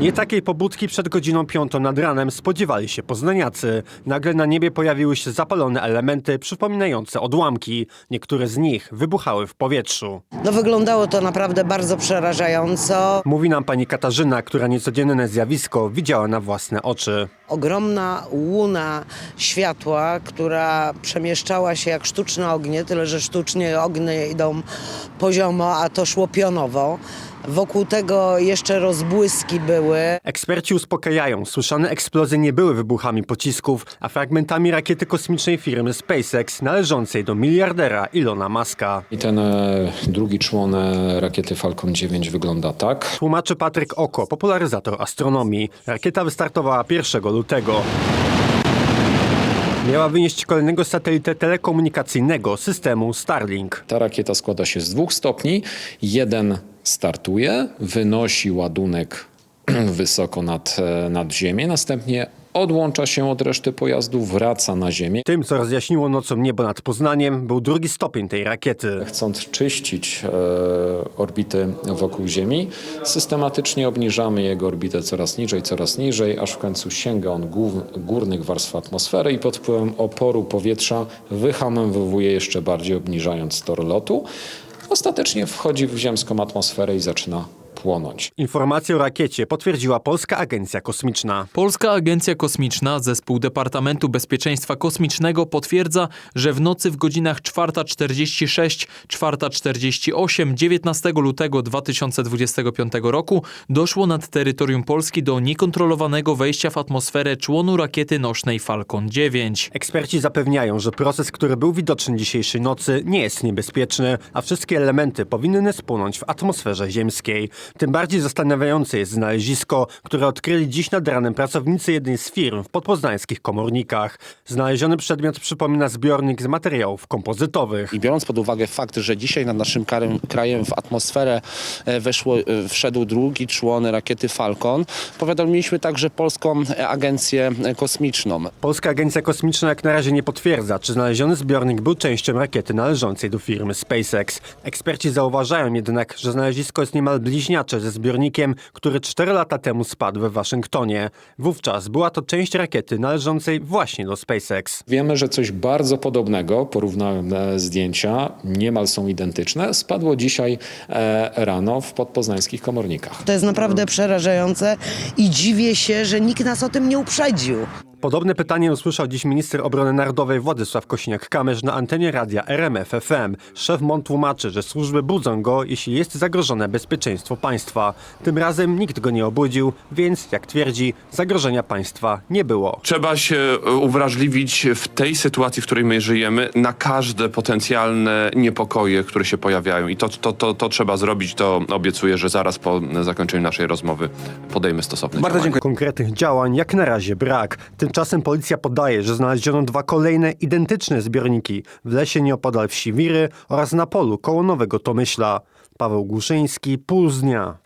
Nie takiej pobudki przed godziną piątą nad ranem spodziewali się poznaniacy. Nagle na niebie pojawiły się zapalone elementy przypominające odłamki. Niektóre z nich wybuchały w powietrzu. No wyglądało to naprawdę bardzo przerażająco. Mówi nam pani Katarzyna, która niecodzienne zjawisko widziała na własne oczy. Ogromna łuna światła, która przemieszczała się jak sztuczne ognie, tyle że sztucznie ognie idą poziomo, a to szło pionowo. Wokół tego jeszcze rozbłyski były. Eksperci uspokajają, słyszane eksplozje nie były wybuchami pocisków, a fragmentami rakiety kosmicznej firmy SpaceX należącej do miliardera Ilona Muska. I ten e, drugi człon e, rakiety Falcon 9 wygląda tak. Tłumaczy Patryk Oko, popularyzator astronomii. Rakieta wystartowała 1 lutego. Miała wynieść kolejnego satelitę telekomunikacyjnego systemu Starlink. Ta rakieta składa się z dwóch stopni. Jeden startuje, wynosi ładunek wysoko nad, e, nad ziemię, następnie odłącza się od reszty pojazdu, wraca na ziemię. Tym, co rozjaśniło nocą niebo nad Poznaniem, był drugi stopień tej rakiety. Chcąc czyścić e, orbity wokół Ziemi, systematycznie obniżamy jego orbitę coraz niżej, coraz niżej, aż w końcu sięga on gór, górnych warstw atmosfery i pod wpływem oporu powietrza wyhamowuje jeszcze bardziej, obniżając tor lotu. Ostatecznie wchodzi w ziemską atmosferę i zaczyna płonąć. Informację o rakiecie potwierdziła Polska Agencja Kosmiczna. Polska Agencja Kosmiczna, zespół Departamentu Bezpieczeństwa Kosmicznego potwierdza, że w nocy w godzinach 4.46, 4.48, 19 lutego 2025 roku doszło nad terytorium Polski do niekontrolowanego wejścia w atmosferę członu rakiety nośnej Falcon 9. Eksperci zapewniają, że proces, który był widoczny dzisiejszej nocy, nie jest niebezpieczny, a wszystkie elementy powinny spłonąć w atmosferze ziemskiej. Tym bardziej zastanawiające jest znalezisko, które odkryli dziś nad ranem pracownicy jednej z firm w podpoznańskich komornikach. Znaleziony przedmiot przypomina zbiornik z materiałów kompozytowych. I biorąc pod uwagę fakt, że dzisiaj nad naszym krajem, w atmosferę e, weszło, e, wszedł drugi człon rakiety Falcon, powiadomiliśmy także Polską Agencję Kosmiczną. Polska Agencja Kosmiczna jak na razie nie potwierdza, czy znaleziony zbiornik był częścią rakiety należącej do firmy SpaceX. Eksperci zauważają jednak, że znalezisko jest niemal bliźniacze ze zbiornikiem, który 4 lata temu spadł we Waszyngtonie. Wówczas była to część rakiety należącej właśnie do SpaceX. Wiemy, że coś bardzo podobnego, porównałem e, zdjęcia, niemal są identyczne, spadło dzisiaj e, rano w podpoznańskich komornikach. To jest naprawdę przerażające i dziwię się, że nikt nas o tym nie uprzedził. Podobne pytanie usłyszał dziś minister obrony narodowej Władysław Kosiniak-Kamysz na antenie radia RMF FM. Szef MON tłumaczy, że służby budzą go, jeśli jest zagrożone bezpieczeństwo państwa. Tym razem nikt go nie obudził, więc, jak twierdzi, zagrożenia państwa nie było. Trzeba się e, uwrażliwić w tej sytuacji, w której my żyjemy, na każde potencjalne niepokoje, które się pojawiają. I to, to, to, to trzeba zrobić. To obiecuję, że zaraz po zakończeniu naszej rozmowy podejmę stosowne Bardzo działania. dziękuję. Konkretnych działań jak na razie brak. Tymczasem policja podaje, że znaleziono dwa kolejne identyczne zbiorniki w lesie nieopodal wsi Wiry oraz na polu koło Nowego Tomyśla. Paweł Głuszyński, Puls Dnia.